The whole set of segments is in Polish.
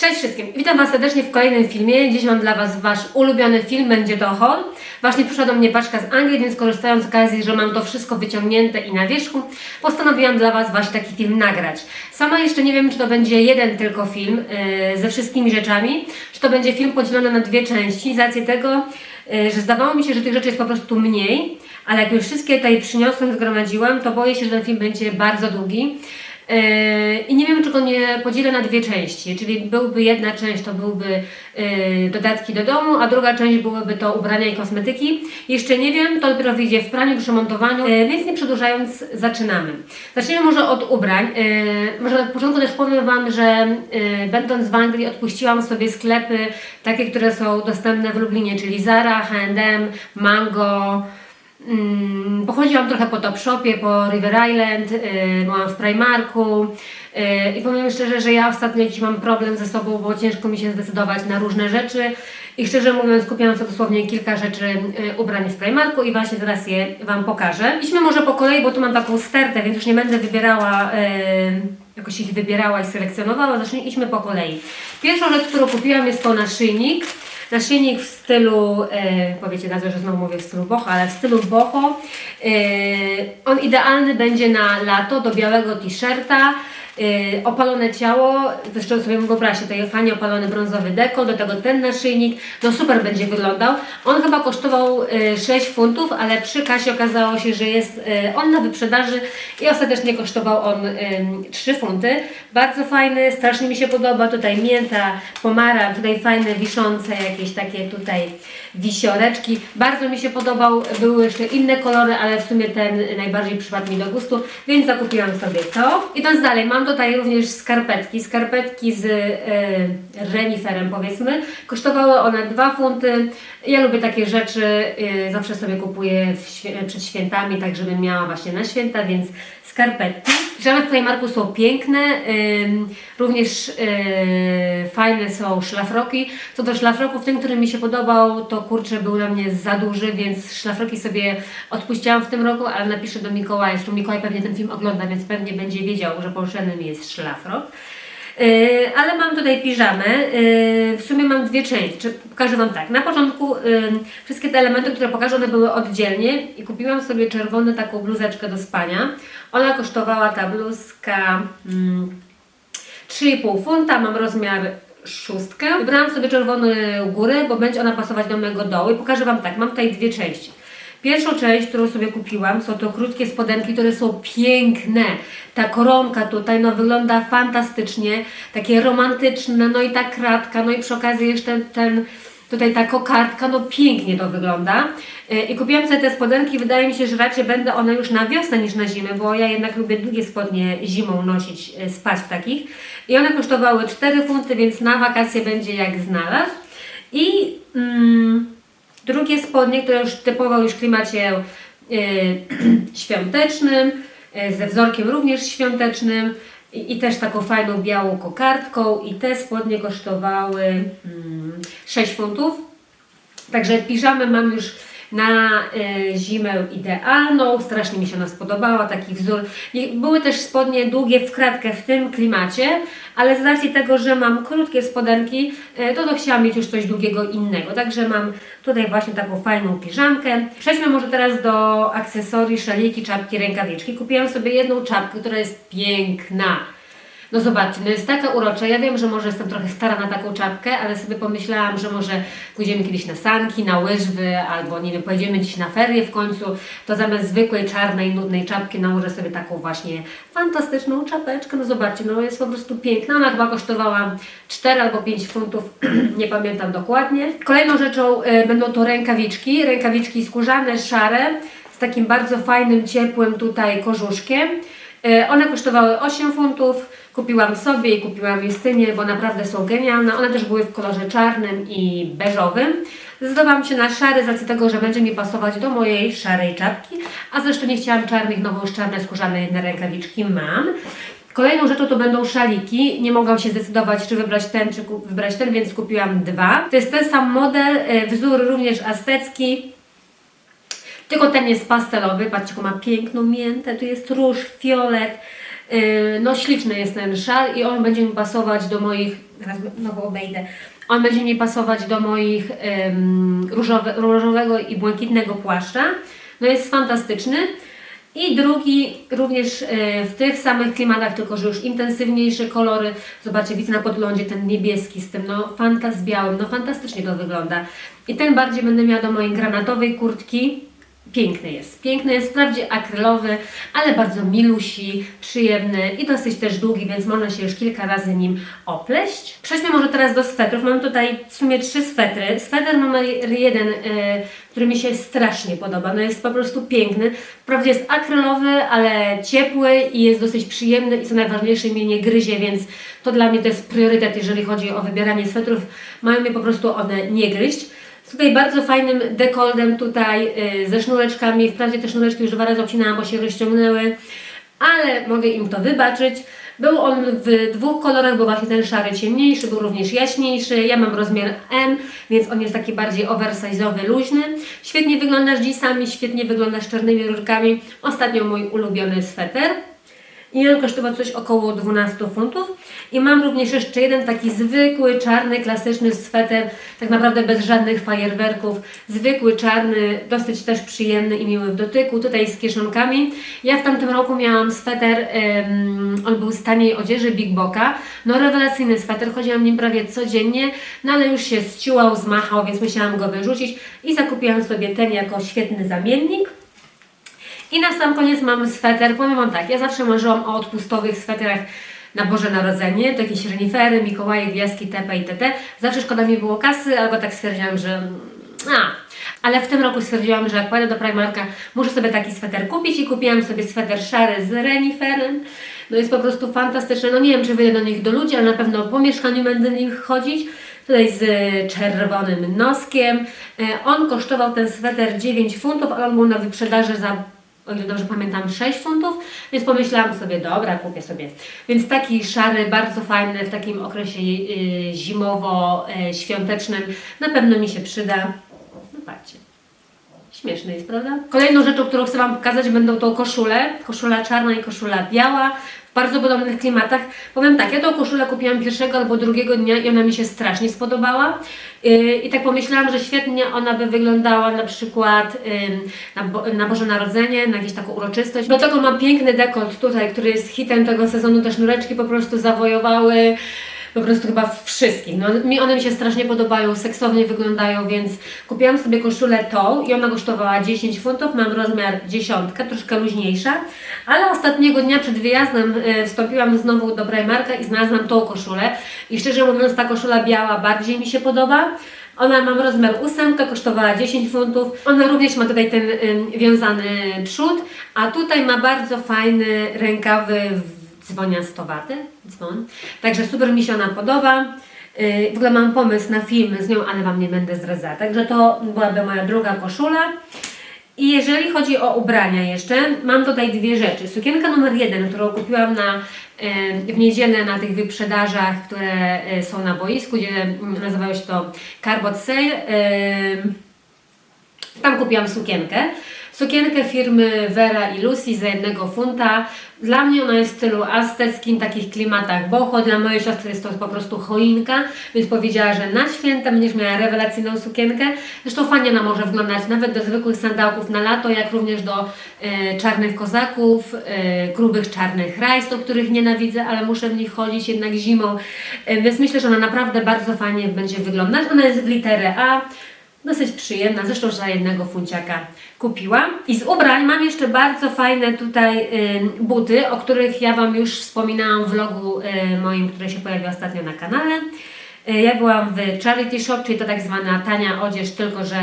Cześć wszystkim, witam Was serdecznie w kolejnym filmie. Dziś mam dla Was Wasz ulubiony film, będzie to haul. Właśnie przyszła do mnie paczka z Anglii, więc korzystając z okazji, że mam to wszystko wyciągnięte i na wierzchu, postanowiłam dla Was właśnie taki film nagrać. Sama jeszcze nie wiem, czy to będzie jeden tylko film yy, ze wszystkimi rzeczami, czy to będzie film podzielony na dwie części, z racji tego, yy, że zdawało mi się, że tych rzeczy jest po prostu mniej, ale jak już wszystkie tutaj przyniosłem, zgromadziłam, to boję się, że ten film będzie bardzo długi. Yy, I nie wiem, czy go nie podzielę na dwie części, czyli byłby jedna część, to byłby yy, dodatki do domu, a druga część byłyby to ubrania i kosmetyki. Jeszcze nie wiem, to dopiero wyjdzie w praniu, przy montowaniu, yy, więc nie przedłużając, zaczynamy. Zacznijmy może od ubrań. Może na początku też powiem Wam, że będąc w Anglii odpuściłam sobie sklepy takie, które są dostępne w Lublinie, czyli Zara, H&M, Mango, Mm, pochodziłam trochę po Topshopie, po River Island, yy, byłam w Primarku yy, i powiem szczerze, że ja ostatnio jakiś mam problem ze sobą, bo ciężko mi się zdecydować na różne rzeczy i szczerze mówiąc kupiłam sobie dosłownie kilka rzeczy yy, ubrań w Primarku i właśnie zaraz je Wam pokażę. Idźmy może po kolei, bo tu mam taką stertę, więc już nie będę wybierała jakoś ich wybierała i selekcjonowała, zacznijmy po kolei. Pierwszą rzecz, którą kupiłam jest to naszyjnik. Naszyjnik w stylu, e, powiecie nazwę, że znowu mówię w stylu boho, ale w stylu boho. E, on idealny będzie na lato do białego t-shirta. E, opalone ciało, zresztą sobie wyobraźcie, tutaj fajnie opalony brązowy dekol, do tego ten naszyjnik, no super będzie wyglądał. On chyba kosztował e, 6 funtów, ale przy kasie okazało się, że jest e, on na wyprzedaży i ostatecznie kosztował on e, 3 funty. Bardzo fajny, strasznie mi się podoba, tutaj mięta, pomara, tutaj fajne wiszące jakieś takie tutaj wisioreczki. Bardzo mi się podobał, były jeszcze inne kolory, ale w sumie ten najbardziej przypadł mi do gustu, więc zakupiłam sobie to. Idąc dalej, mam tutaj również skarpetki, skarpetki z e, reniferem powiedzmy. Kosztowały one 2 funty. Ja lubię takie rzeczy, e, zawsze sobie kupuję w przed świętami, tak żebym miała właśnie na święta, więc skarpetki. Piżamy w Primarku są piękne, również yy, fajne są szlafroki. Co do szlafroków, ten, który mi się podobał, to kurczę był dla mnie za duży, więc szlafroki sobie odpuściłam w tym roku, ale napiszę do Mikołaja, zresztą Mikołaj pewnie ten film ogląda, więc pewnie będzie wiedział, że mi jest szlafrok. Yy, ale mam tutaj piżamę. Yy, w sumie mam dwie części. Pokażę Wam tak. Na początku yy, wszystkie te elementy, które pokażę, one były oddzielnie i kupiłam sobie czerwony taką bluzeczkę do spania. Ona kosztowała ta bluzka mm, 3,5 funta, mam rozmiar szóstkę. Wybrałam sobie czerwony u góry, bo będzie ona pasować do mojego dołu i pokażę Wam tak, mam tutaj dwie części. Pierwszą część, którą sobie kupiłam, są to krótkie spodenki, które są piękne. Ta koronka tutaj, no wygląda fantastycznie, takie romantyczne, no i ta kratka, no i przy okazji jeszcze ten, tutaj ta kokardka, no pięknie to wygląda. Yy, I kupiłam sobie te spodenki, wydaje mi się, że raczej będę one już na wiosnę niż na zimę, bo ja jednak lubię długie spodnie zimą nosić, yy, spać w takich. I one kosztowały 4 funty, więc na wakacje będzie jak znalazł. I... Mm, Drugie spodnie, które już typowo już w klimacie yy, świątecznym, ze wzorkiem również świątecznym i, i też taką fajną białą kokardką i te spodnie kosztowały mm, 6 funtów. Także piżamę mam już na y, zimę idealną, strasznie mi się ona spodobała, taki wzór. Były też spodnie długie w kratkę w tym klimacie, ale z racji tego, że mam krótkie spodenki, y, to, to chciałam mieć już coś długiego innego. Także mam tutaj właśnie taką fajną piżamkę. Przejdźmy może teraz do akcesorii, szaliki, czapki, rękawiczki. Kupiłam sobie jedną czapkę, która jest piękna. No zobaczcie, no jest taka urocza. Ja wiem, że może jestem trochę stara na taką czapkę, ale sobie pomyślałam, że może pójdziemy kiedyś na sanki, na łyżwy, albo nie wiem, pojedziemy gdzieś na ferie w końcu, to zamiast zwykłej, czarnej, nudnej czapki nałożę sobie taką właśnie fantastyczną czapeczkę. No zobaczcie, no jest po prostu piękna. Ona chyba kosztowała 4 albo 5 funtów, nie pamiętam dokładnie. Kolejną rzeczą y, będą to rękawiczki, rękawiczki skórzane, szare, z takim bardzo fajnym, ciepłym tutaj korzuszkiem. Y, One kosztowały 8 funtów. Kupiłam sobie i kupiłam Justynie, bo naprawdę są genialne. One też były w kolorze czarnym i beżowym. Zdecydowałam się na szary z racji tego, że będzie mi pasować do mojej szarej czapki. A zresztą nie chciałam czarnych, no bo już czarne skórzane jedne rękawiczki mam. Kolejną rzeczą to będą szaliki. Nie mogłam się zdecydować, czy wybrać ten, czy wybrać ten, więc kupiłam dwa. To jest ten sam model, y, wzór również aztecki. Tylko ten jest pastelowy, patrzcie, ma piękną miętę, tu jest róż, fiolet, Yy, No śliczny jest ten szal i on będzie mi pasować do moich, teraz znowu obejdę, on będzie mi pasować do moich ym, różowe, różowego i błękitnego płaszcza. No jest fantastyczny. I drugi również e, w tych samych klimatach, tylko że już intensywniejsze kolory. Zobaczcie, widzę na podglądzie ten niebieski z tym, no fanta z białym, no fantastycznie to wygląda. I ten bardziej będę miała do mojej granatowej kurtki. Piękny jest. Piękny jest, wprawdzie akrylowy, ale bardzo milusi, przyjemny i dosyć też długi, więc można się już kilka razy nim opleść. Przejdźmy może teraz do swetrów. Mam tutaj w sumie trzy swetry. Sweter numer jeden, e, który mi się strasznie podoba. No jest po prostu piękny. Wprawdzie jest akrylowy, ale ciepły i jest dosyć przyjemny i co najważniejsze mnie nie gryzie, więc to dla mnie to jest priorytet, jeżeli chodzi o wybieranie swetrów. Mają mnie po prostu one nie gryźć. Tutaj bardzo fajnym dekoldem tutaj y, ze sznureczkami. Wprawdzie te sznureczki już dwa razy obcinałam, bo się rozciągnęły, ale mogę im to wybaczyć. Był on w dwóch kolorach, bo właśnie ten szary ciemniejszy, był również jaśniejszy. Ja mam rozmiar M, więc on jest taki bardziej oversize'owy, luźny. Świetnie wygląda z jeansami, świetnie wygląda z czarnymi rurkami. Ostatnio mój ulubiony sweter. I on kosztował coś około 12 funtów. I mam również jeszcze jeden taki zwykły, czarny, klasyczny sweter, tak naprawdę bez żadnych fajerwerków. Zwykły, czarny, dosyć też przyjemny i miły w dotyku, tutaj z kieszonkami. Ja w tamtym roku miałam sweter, em, on był z taniej odzieży Big Boka. No rewelacyjny sweter, chodziłam nim prawie codziennie, no ale już się zciułał, zmachał, więc musiałam go wyrzucić. I zakupiłam sobie ten jako świetny zamiennik. I na sam koniec mam sweter. Powiem Wam tak, ja zawsze marzyłam o odpustowych sweterach na Boże Narodzenie, to jakieś renifery, Mikołaje, gwiazdki, TP i TT. Zawsze szkoda mi było kasy, albo tak stwierdziłam, że a. Ale w tym roku stwierdziłam, że jak pójdę do Primarka, muszę sobie taki sweter kupić i kupiłam sobie sweter szary z reniferem. No jest po prostu fantastyczny. No nie wiem, czy wyjdę do nich do ludzi, ale na pewno po mieszkaniu będę w nich chodzić. Tutaj z czerwonym noskiem. E, On kosztował ten sweter 9 funtów, ale on był na wyprzedaży za o ile dobrze pamiętam, 6 funtów, więc pomyślałam sobie, dobra, kupię sobie. Więc taki szary, bardzo fajny w takim okresie y, zimowo-świątecznym na pewno mi się przyda. No patrzcie. Śmieszny jest, prawda? Kolejną rzeczą, którą chcę Wam pokazać, będą to koszule. Koszula czarna i koszula biała. W bardzo podobnych klimatach. Powiem tak, ja tą koszulę kupiłam pierwszego albo drugiego dnia i ona mi się strasznie spodobała. Yy, I tak pomyślałam, że świetnie ona by wyglądała na przykład na, Bo- na Boże Narodzenie, na jakąś taką uroczystość. Do tego mam piękny dekolt tutaj, który jest hitem tego sezonu. Te sznureczki po prostu zawojowały po prostu chyba wszystkich. No, mi one mi się strasznie podobają, seksownie wyglądają, więc kupiłam sobie koszulę tą i ona kosztowała 10 funtów, mam rozmiar dziesiątka, troszkę luźniejsza, ale ostatniego dnia przed wyjazdem e, wstąpiłam znowu do Primarka i znalazłam tą koszulę i szczerze mówiąc ta koszula biała bardziej mi się podoba. Ona mam rozmiar ósemka, kosztowała 10 funtów. Ona również ma tutaj ten wiązany przód, a tutaj ma bardzo fajny rękawy dzwoniastowaty, dzwon. Także super mi się ona podoba. Yy, W ogóle mam pomysł na film z nią, ale Wam nie będę zdradzała. Także to byłaby moja druga koszula. I jeżeli chodzi o ubrania jeszcze, mam tutaj dwie rzeczy. Sukienka numer jeden, którą kupiłam na, yy, w niedzielę na tych wyprzedażach, które yy, są na boisku, gdzie mm, nazywało się to Carbot Sale. Tam kupiłam sukienkę. Sukienkę firmy Vera i Lucy za jednego funta. Dla mnie ona jest w stylu azteckim, takich klimatach boho. Dla mojej siostry jest to po prostu choinka, więc powiedziała, że na święta będziesz miała rewelacyjną sukienkę. Zresztą fajnie ona może wyglądać nawet do zwykłych sandałków na lato, jak również do e, czarnych kozaków, e, grubych czarnych rajstop, których nienawidzę, ale muszę w nich chodzić jednak zimą. E, więc myślę, że ona naprawdę bardzo fajnie będzie wyglądać. Ona jest w literę A. Dosyć przyjemna, zresztą za jednego funciaka kupiłam. I z ubrań mam jeszcze bardzo fajne tutaj buty, o których ja Wam już wspominałam w vlogu y, moim, który się pojawił ostatnio na kanale. Y, ja byłam w Charity Shop, czyli to tak zwana tania odzież, tylko że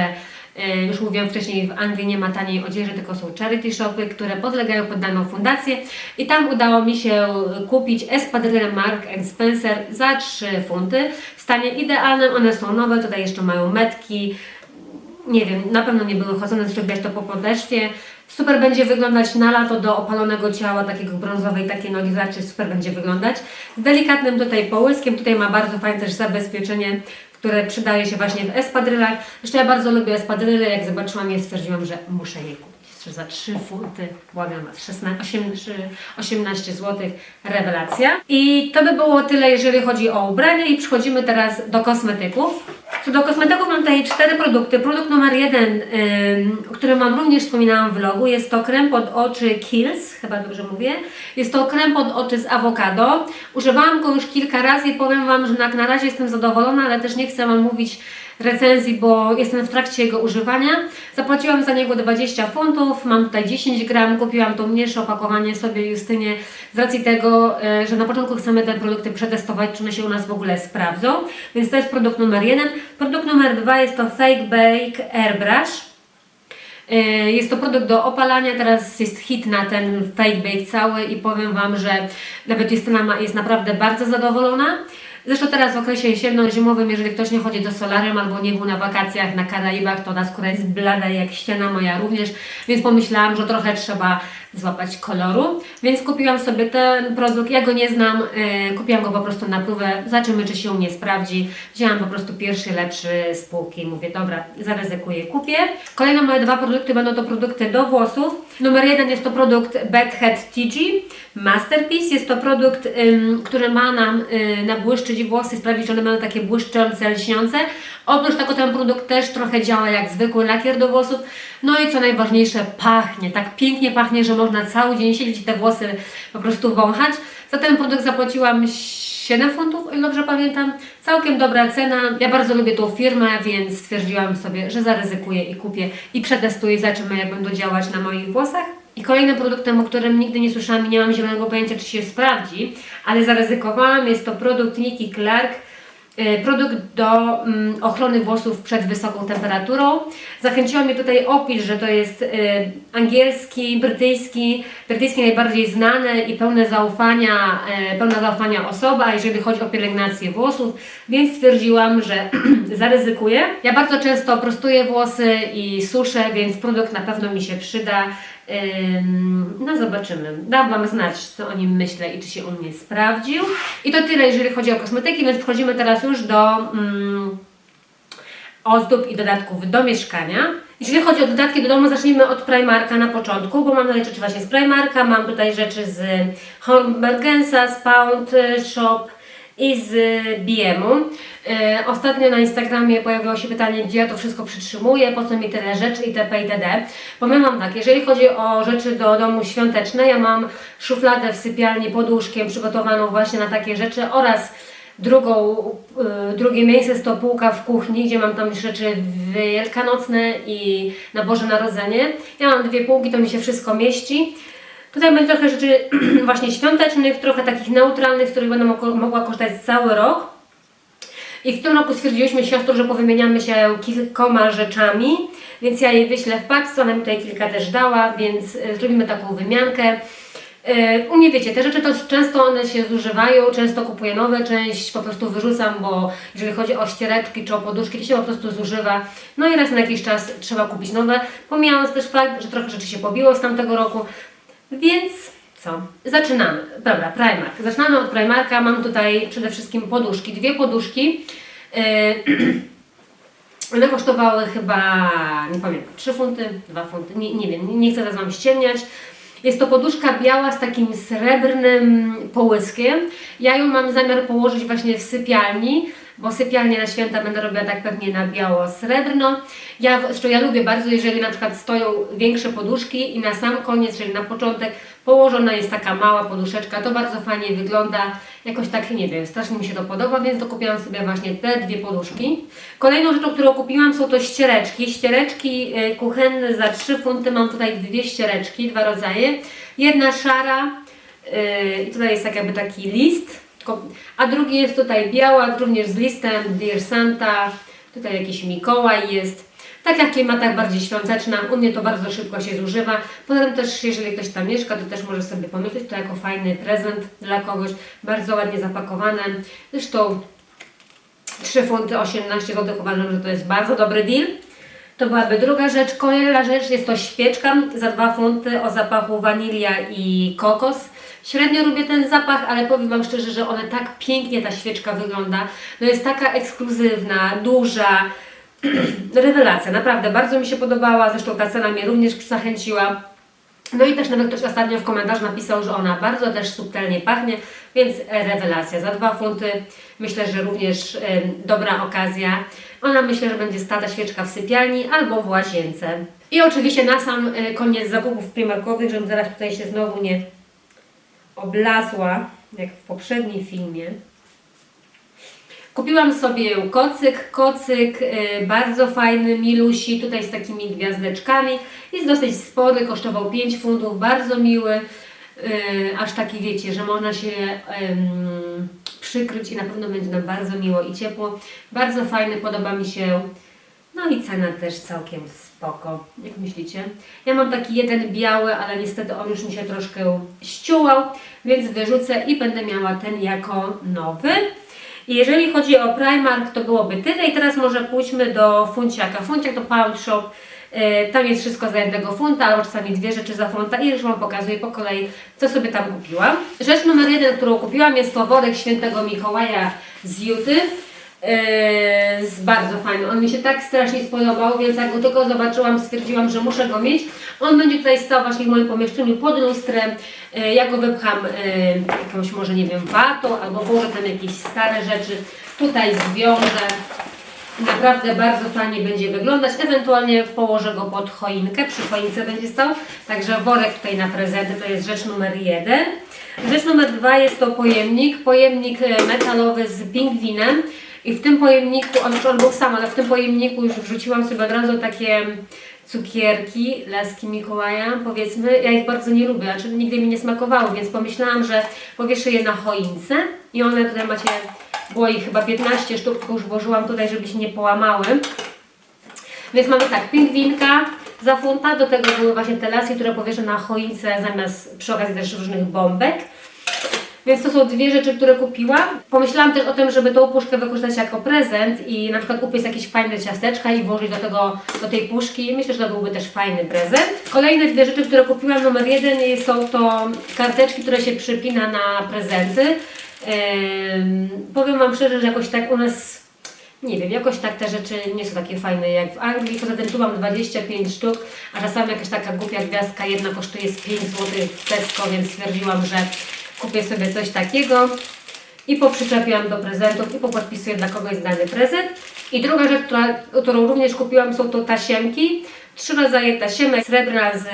już mówiłam wcześniej, w Anglii nie ma taniej odzieży, tylko są charity shopy, które podlegają pod daną fundację i tam udało mi się kupić espadrille Mark Spencer za 3 funty w stanie idealnym, one są nowe, tutaj jeszcze mają metki, nie wiem, na pewno nie były chodzone, widać to po podeszwie. Super będzie wyglądać na lato do opalonego ciała, takiego brązowej, takiej nogi, zobaczcie, super będzie wyglądać. Z delikatnym tutaj połyskiem, tutaj ma bardzo fajne też zabezpieczenie, które przydaje się właśnie w espadrylach. Zresztą ja bardzo lubię espadryle, jak zobaczyłam je, stwierdziłam, że muszę je kupić. Jeszcze za 3 funty, błagam Was, 16, 18, 18 zł, rewelacja. I to by było tyle, jeżeli chodzi o ubrania i przechodzimy teraz do kosmetyków. Do kosmetyków mam tutaj cztery produkty. Produkt numer jeden, ym, który mam również wspominałam w vlogu, jest to krem pod oczy Kills, chyba dobrze mówię. Jest to krem pod oczy z awokado. Używałam go już kilka razy i powiem Wam, że na, na razie jestem zadowolona, ale też nie chcę Wam mówić recenzji, bo jestem w trakcie jego używania. Zapłaciłam za niego 20 funtów, mam tutaj 10 gram, kupiłam to mniejsze opakowanie sobie Justynie z racji tego, e, że na początku chcemy te produkty przetestować, czy one się u nas w ogóle sprawdzą. Więc to jest produkt numer jeden. Produkt numer dwa jest to Fake Bake Airbrush. E, Jest to produkt do opalania, teraz jest hit na ten fake bake cały i powiem Wam, że nawet Justyna jest naprawdę bardzo zadowolona. Zresztą teraz w okresie jesienno-zimowym, jeżeli ktoś nie chodzi do solarium albo nie był na wakacjach na Karaibach, to ta skóra jest blada jak ściana moja również, więc pomyślałam, że trochę trzeba złapać koloru, więc kupiłam sobie ten produkt, ja go nie znam, yy, kupiłam go po prostu na próbę, zobaczymy czy się nie sprawdzi. Wzięłam po prostu pierwszy lepszy z półki mówię, dobra, zaryzykuję, kupię. Kolejne moje dwa produkty będą to produkty do włosów. Numer jeden jest to produkt Bad Head TG Masterpiece. Jest to produkt, ym, który ma nam y, nabłyszczyć włosy, sprawić, że one będą takie błyszczące, lśniące. Oprócz tego ten produkt też trochę działa jak zwykły lakier do włosów. No i co najważniejsze, pachnie. Tak pięknie pachnie, że można cały dzień siedzieć i te włosy po prostu wąchać. Za ten produkt zapłaciłam 7 funtów, o ile dobrze pamiętam. Całkiem dobra cena. Ja bardzo lubię tą firmę, więc stwierdziłam sobie, że zaryzykuję i kupię i przetestuję zobaczymy, jak będą działać na moich włosach. I kolejnym produktem, o którym nigdy nie słyszałam i nie mam zielonego pojęcia, czy się sprawdzi, ale zaryzykowałam, jest to produkt Nikki Clark. Y, Produkt do mm, ochrony włosów przed wysoką temperaturą. Zachęciła mnie tutaj opis, że to jest y, angielski, brytyjski, brytyjski najbardziej znany i pełne zaufania, y, pełna zaufania osoba, jeżeli chodzi o pielęgnację włosów, więc stwierdziłam, że zaryzykuję. Ja bardzo często prostuję włosy i suszę, więc produkt na pewno mi się przyda. No zobaczymy. Dam Wam znać, co o nim myślę i czy się u mnie sprawdził. I to tyle, jeżeli chodzi o kosmetyki, więc przechodzimy teraz już do mm, ozdób i dodatków do mieszkania. Jeżeli chodzi o dodatki do domu, zacznijmy od Primarka na początku, bo mam tutaj rzeczy właśnie z Primarka, mam tutaj rzeczy z Hornbergensa, z Pound Shop i z BM-u. E, Ostatnio na Instagramie pojawiło się pytanie, gdzie ja to wszystko przytrzymuję, po co mi tyle rzeczy itp. itd. Powiem Wam tak, jeżeli chodzi o rzeczy do domu świąteczne, ja mam szufladę w sypialni pod łóżkiem przygotowaną właśnie na takie rzeczy oraz drugą, y, drugie miejsce jest to półka w kuchni, gdzie mam tam rzeczy wielkanocne i na Boże Narodzenie. Ja mam dwie półki, to mi się wszystko mieści. Tutaj będzie trochę rzeczy właśnie świątecznych, trochę takich neutralnych, z których będę mogła- korzystać cały rok. I w tym roku stwierdziłyśmy siostrą, że powymieniamy się kilkoma rzeczami, więc ja jej wyślę w paczce, ona mi tutaj kilka też dała, więc y, zrobimy taką wymiankę. Y, U mnie wiecie, te rzeczy to często one się zużywają, często kupuję nowe, część po prostu wyrzucam, bo jeżeli chodzi o ściereczki czy o poduszki, to się po prostu zużywa. No i raz na jakiś czas trzeba kupić nowe, pomijając też fakt, że trochę rzeczy się pobiło z tamtego roku, więc co? Zaczynamy. Dobra, Primark. Zaczynamy od Primarka. Mam tutaj przede wszystkim poduszki. Dwie poduszki. Yy, one kosztowały chyba, nie pamiętam, 3 funty, 2 funty, nie, nie wiem, nie chcę teraz Wam ściemniać. Jest to poduszka biała z takim srebrnym połyskiem. Ja ją mam zamiar położyć właśnie w sypialni, bo sypialnię na święta będę robiła tak pewnie na biało-srebrno. Ja, ja lubię bardzo, jeżeli na przykład stoją większe poduszki i na sam koniec, czyli na początek położona jest taka mała poduszeczka, to bardzo fajnie wygląda, jakoś tak, nie wiem, strasznie mi się to podoba, więc dokupiłam sobie właśnie te dwie poduszki. Kolejną rzeczą, którą kupiłam są to ściereczki, ściereczki y, kuchenne za 3 funty, mam tutaj dwie ściereczki, dwa rodzaje, jedna szara, y, i tutaj jest tak jakby taki list, a drugi jest tutaj biała, również z listem Dear Santa, tutaj jakiś Mikołaj jest, taka w klimatach bardziej świąteczna, u mnie to bardzo szybko się zużywa. Poza tym też, jeżeli ktoś tam mieszka, to też może sobie pomyśleć to jako fajny prezent dla kogoś, bardzo ładnie zapakowane. Zresztą 3 funty 18 zł uważam, że to jest bardzo dobry deal. To byłaby druga rzecz. Kolejna rzecz jest to świeczka za 2 funty o zapachu wanilia i kokos. Średnio lubię ten zapach, ale powiem Wam szczerze, że ona tak pięknie ta świeczka wygląda. No jest taka ekskluzywna, duża, rewelacja, naprawdę bardzo mi się podobała, zresztą ta cena mnie również zachęciła. No i też nawet ktoś ostatnio w komentarzu napisał, że ona bardzo też subtelnie pachnie, więc rewelacja. Za dwa funty myślę, że również em, dobra okazja. Ona myślę, że będzie stata świeczka w sypialni albo w łazience. I oczywiście na sam e, koniec zakupów primarkowych, żebym zaraz tutaj się znowu nie oblazła, jak w poprzednim filmie. Kupiłam sobie kocyk, kocyk y, bardzo fajny, milusi, tutaj z takimi gwiazdeczkami. Jest dosyć spory, kosztował 5 funtów, bardzo miły. y, aż taki wiecie, że można się przykryć i na pewno będzie nam bardzo miło i ciepło. Bardzo fajny, podoba mi się. No i cena też całkiem spoko. Jak myślicie? Ja mam taki jeden biały, ale niestety on już mi się troszkę ściułał, więc wyrzucę i będę miała ten jako nowy. Jeżeli chodzi o Primark, to byłoby tyle. I teraz może pójdźmy do funciaka. Funciak to Pound Shop. Yy, Tam jest wszystko za jednego funta, albo czasami dwie rzeczy za funta i już Wam pokazuję po kolei, co sobie tam kupiłam. Rzecz numer jeden, którą kupiłam jest to worek świętego Mikołaja z Juty. Yy, z bardzo fajny. On mi się tak strasznie spodobał, więc jak go tylko zobaczyłam, stwierdziłam, że muszę go mieć. On będzie tutaj stał właśnie w moim pomieszczeniu pod lustrem. Yy, ja go wypcham yy, jakąś może, nie wiem, watą albo włożę tam jakieś stare rzeczy. Tutaj zwiążę. Naprawdę bardzo fajnie będzie wyglądać. Ewentualnie położę go pod choinkę, przy choince będzie stał. Także worek tutaj na prezenty to jest rzecz numer jeden. Rzecz numer dwa jest to pojemnik. Pojemnik metalowy z pingwinem. I w tym pojemniku, on, on był sam, ale w tym pojemniku już wrzuciłam sobie od razu takie cukierki, laski Mikołaja, powiedzmy. Ja ich bardzo nie lubię, znaczy nigdy mi nie smakowało, więc pomyślałam, że powieszę je na choince. I one tutaj macie, było ich chyba 15 sztuk, tylko już włożyłam tutaj, żeby się nie połamały. Więc mamy tak, pingwinka za funta, do tego były właśnie te laski, które powieszę na choince zamiast przy okazji też różnych bombek. Więc to są dwie rzeczy, które kupiłam. Pomyślałam też o tym, żeby tą puszkę wykorzystać jako prezent i na przykład upiec jakieś fajne ciasteczka i włożyć do tego, do tej puszki. Myślę, że to byłby też fajny prezent. Kolejne dwie rzeczy, które kupiłam, numer jeden są to karteczki, które się przypina na prezenty. Ym, powiem Wam szczerze, że jakoś tak u nas nie wiem, jakoś tak te rzeczy nie są takie fajne jak w Anglii. Poza tym tu mam 25 sztuk, a czasami jakaś taka głupia gwiazdka jedna kosztuje z 5 zł w Tesco, więc stwierdziłam, że kupię sobie coś takiego i poprzyczepiłam do prezentów i popodpisuję dla kogoś dany prezent. I druga rzecz, która, którą również kupiłam są to tasiemki. Trzy rodzaje tasiemek, srebrna z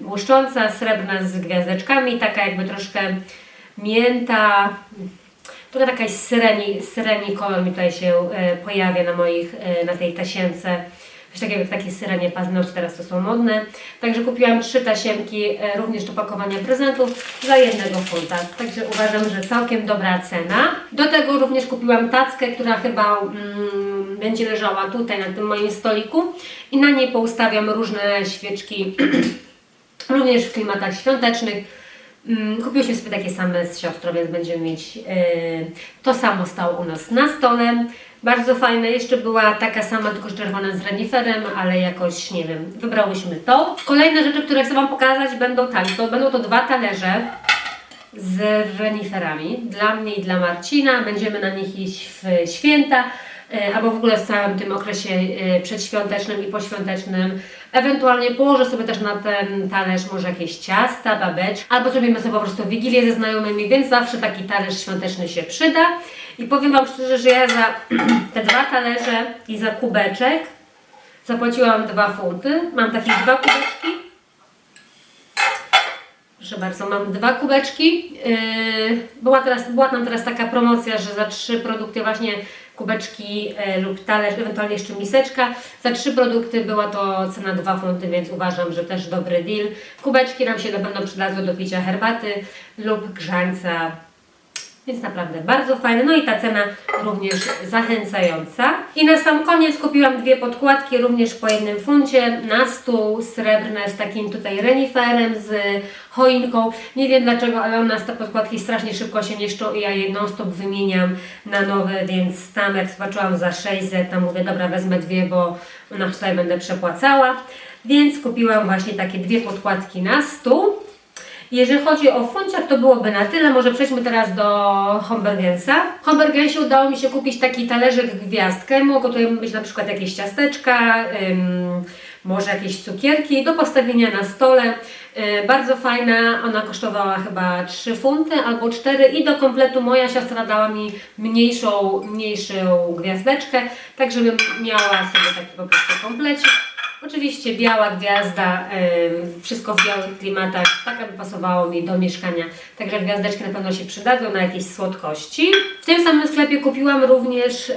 błyszcząca, srebrna z gwiazdeczkami, taka jakby troszkę mięta, Trochę taka syreni, syreni kolor mi tutaj się e, pojawia na moich, e, na tej tasiemce. Coś takiego takie syrenie paznokcie, teraz to są modne. Także kupiłam trzy tasiemki e, również do pakowania prezentów za jednego funta. Także uważam, że całkiem dobra cena. Do tego również kupiłam tackę, która chyba mm, będzie leżała tutaj na tym moim stoliku i na niej poustawiam różne świeczki, również w klimatach świątecznych. Mm, Kupiłyśmy sobie takie same z siostrą, więc będziemy mieć yy, to samo stało u nas na stole. Bardzo fajne. Jeszcze była taka sama, tylko czerwona z reniferem, ale jakoś, nie wiem, wybrałyśmy to. Kolejne rzeczy, które chcę Wam pokazać będą tak, to będą to dwa talerze z reniferami. Dla mnie i dla Marcina. Będziemy na nich iść w święta. E, Albo w ogóle w całym tym okresie e, przedświątecznym i poświątecznym. Ewentualnie położę sobie też na ten talerz może jakieś ciasta, babeczki, albo zrobimy sobie po prostu wigilię ze znajomymi, więc zawsze taki talerz świąteczny się przyda. I powiem Wam szczerze, że ja za te dwa talerze i za kubeczek zapłaciłam dwa funty. Mam takie dwa kubeczki. Proszę bardzo, mam dwa kubeczki. Yy, była, teraz, była tam teraz taka promocja, że za trzy produkty właśnie kubeczki e, lub talerz, ewentualnie jeszcze miseczka. Za trzy produkty była to cena 2 funty, więc uważam, że też dobry deal. Kubeczki nam się będą przydadzły do picia herbaty lub grzańca. Więc naprawdę bardzo fajne. No i ta cena również zachęcająca. I na sam koniec kupiłam dwie podkładki, również po jednym funcie, na stół, srebrne z takim tutaj reniferem, z choinką. Nie wiem dlaczego, ale u nas te podkładki strasznie szybko się niszczą i ja je non stop wymieniam na nowe, więc tam jak zobaczyłam za 600, to mówię, dobra, wezmę dwie, bo na tutaj będę przepłacała. Więc kupiłam właśnie takie dwie podkładki na stół. Jeżeli chodzi o funciach, to byłoby na tyle. Może przejdźmy teraz do Hombergensa. W Hombergensie udało mi się kupić taki talerzyk gwiazdkę. Mogą tutaj być na przykład jakieś ciasteczka, ym, może jakieś cukierki do postawienia na stole. Yy, bardzo fajna, ona kosztowała chyba 3 funty albo 4 i do kompletu moja siostra dała mi mniejszą, mniejszą gwiazdeczkę, tak żebym miała sobie taki po prostu komplecik. Oczywiście biała gwiazda, wszystko w białych klimatach, tak aby pasowało mi do mieszkania. Także gwiazdeczki na pewno się przydadzą na jakieś słodkości. W tym samym sklepie kupiłam również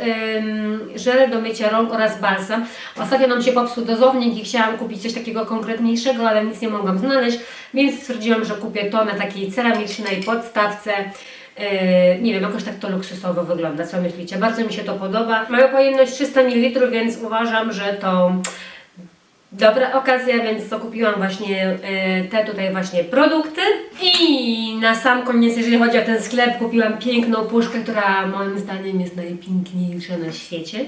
żel do mycia rąk oraz balsam. Ostatnio nam się popsuł dozownik i chciałam kupić coś takiego konkretniejszego, ale nic nie mogłam znaleźć, więc stwierdziłam, że kupię to na takiej ceramicznej podstawce. Yy, nie wiem, jakoś tak to luksusowo wygląda, co myślicie? Bardzo mi się to podoba. Mają pojemność 300 ml, więc uważam, że to Dobra okazja, więc zakupiłam właśnie y, te tutaj właśnie produkty. I na sam koniec, jeżeli chodzi o ten sklep, kupiłam piękną puszkę, która moim zdaniem jest najpiękniejsza na świecie.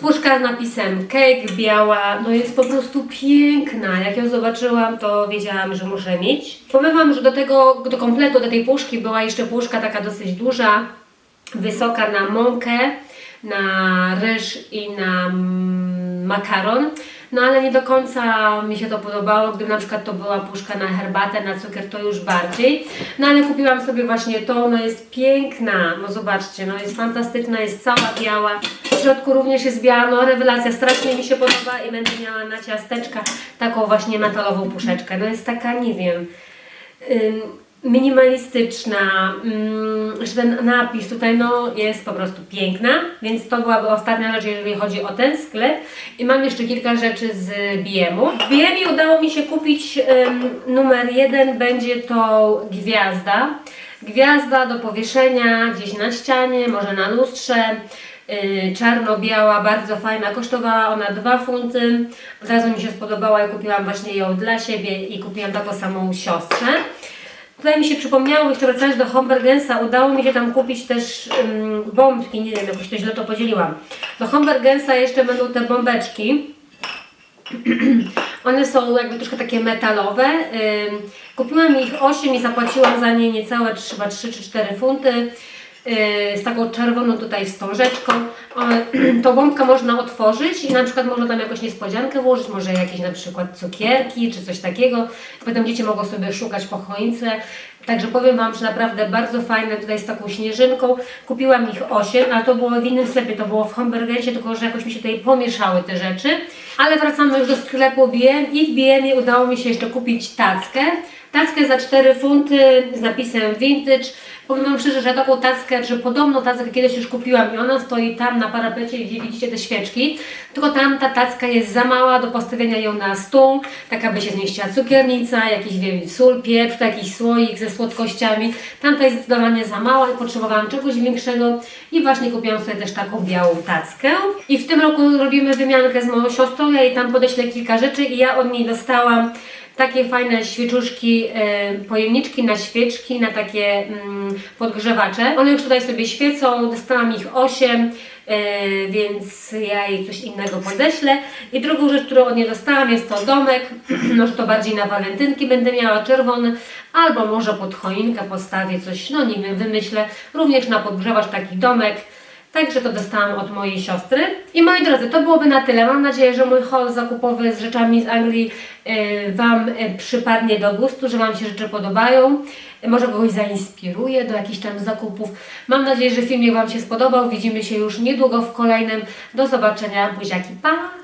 Puszka z napisem cake, biała, no jest po prostu piękna. Jak ją zobaczyłam, to wiedziałam, że muszę mieć. Powiem Wam, że do tego, do kompletu, do tej puszki była jeszcze puszka taka dosyć duża, wysoka na mąkę, na ryż i na mm, makaron. No ale nie do końca mi się to podobało. Gdyby na przykład to była puszka na herbatę, na cukier, to już bardziej. No ale kupiłam sobie właśnie to, no jest piękna. No zobaczcie, no jest fantastyczna, jest cała biała. W środku również jest biała, no rewelacja, strasznie mi się podoba i będę miała na ciasteczka taką właśnie metalową puszeczkę. No jest taka, nie wiem... minimalistyczna, mm, że ten napis tutaj no, jest po prostu piękna, więc to byłaby ostatnia rzecz, jeżeli chodzi o ten sklep. I mam jeszcze kilka rzeczy z BM-u. W BM udało mi się kupić ym, numer jeden, będzie to gwiazda. Gwiazda do powieszenia gdzieś na ścianie, może na lustrze. Yy, czarno-biała, bardzo fajna, kosztowała ona 2 funty. Od razu mi się spodobała i kupiłam właśnie ją dla siebie i kupiłam taką samą siostrze. Tutaj mi się przypomniało, jeszcze wracając do Hombergensa, udało mi się tam kupić też ym, bombki, nie wiem, jakoś to źle to podzieliłam. Do Hombergensa jeszcze będą te bombeczki. One są jakby troszkę takie metalowe. Kupiłam ich 8 i zapłaciłam za nie niecałe chyba 3 czy 4 funty. Z taką czerwoną tutaj wstążeczką. Tą bombkę można otworzyć i na przykład można tam jakąś niespodziankę włożyć, może jakieś na przykład cukierki czy coś takiego. Potem dzieci mogą sobie szukać po choince. Także powiem Wam, że naprawdę bardzo fajne tutaj z taką śnieżynką. Kupiłam ich 8, a to było w innym sklepie, to było w Hombergensie, tylko że jakoś mi się tutaj pomieszały te rzeczy. Ale wracamy już do sklepu BM i w BM udało mi się jeszcze kupić tackę. Tackę za 4 funty z napisem vintage. Powiem Wam szczerze, że taką tackę, że podobną tackę kiedyś już kupiłam i ona stoi tam na parapecie, gdzie widzicie te świeczki, tylko tam ta tacka jest za mała do postawienia ją na stół, tak aby się zmieściła cukiernica, jakiś wiem, sól, pieprz, jakiś słoik ze słodkościami. Tamta jest zdecydowanie za mała i potrzebowałam czegoś większego i właśnie kupiłam sobie też taką białą tackę. I w tym roku robimy wymiankę z moją siostrą, ja jej tam podeślę kilka rzeczy i ja od niej dostałam takie fajne świeczuszki, e, pojemniczki na świeczki, na takie mm, podgrzewacze. One już tutaj sobie świecą, dostałam ich 8, e, więc ja jej coś innego podeślę. I drugą rzecz, którą od niej dostałam jest to domek, może to bardziej na walentynki będę miała czerwony, albo może pod choinkę postawię coś, no nie wiem, wymyślę. Również na podgrzewacz taki domek. Także to dostałam od mojej siostry. I moi drodzy, to byłoby na tyle. Mam nadzieję, że mój haul zakupowy z rzeczami z Anglii y, Wam y, przypadnie do gustu, że Wam się rzeczy podobają. Może kogoś zainspiruje do jakichś tam zakupów. Mam nadzieję, że filmik Wam się spodobał. Widzimy się już niedługo w kolejnym. Do zobaczenia. Buziaki, pa!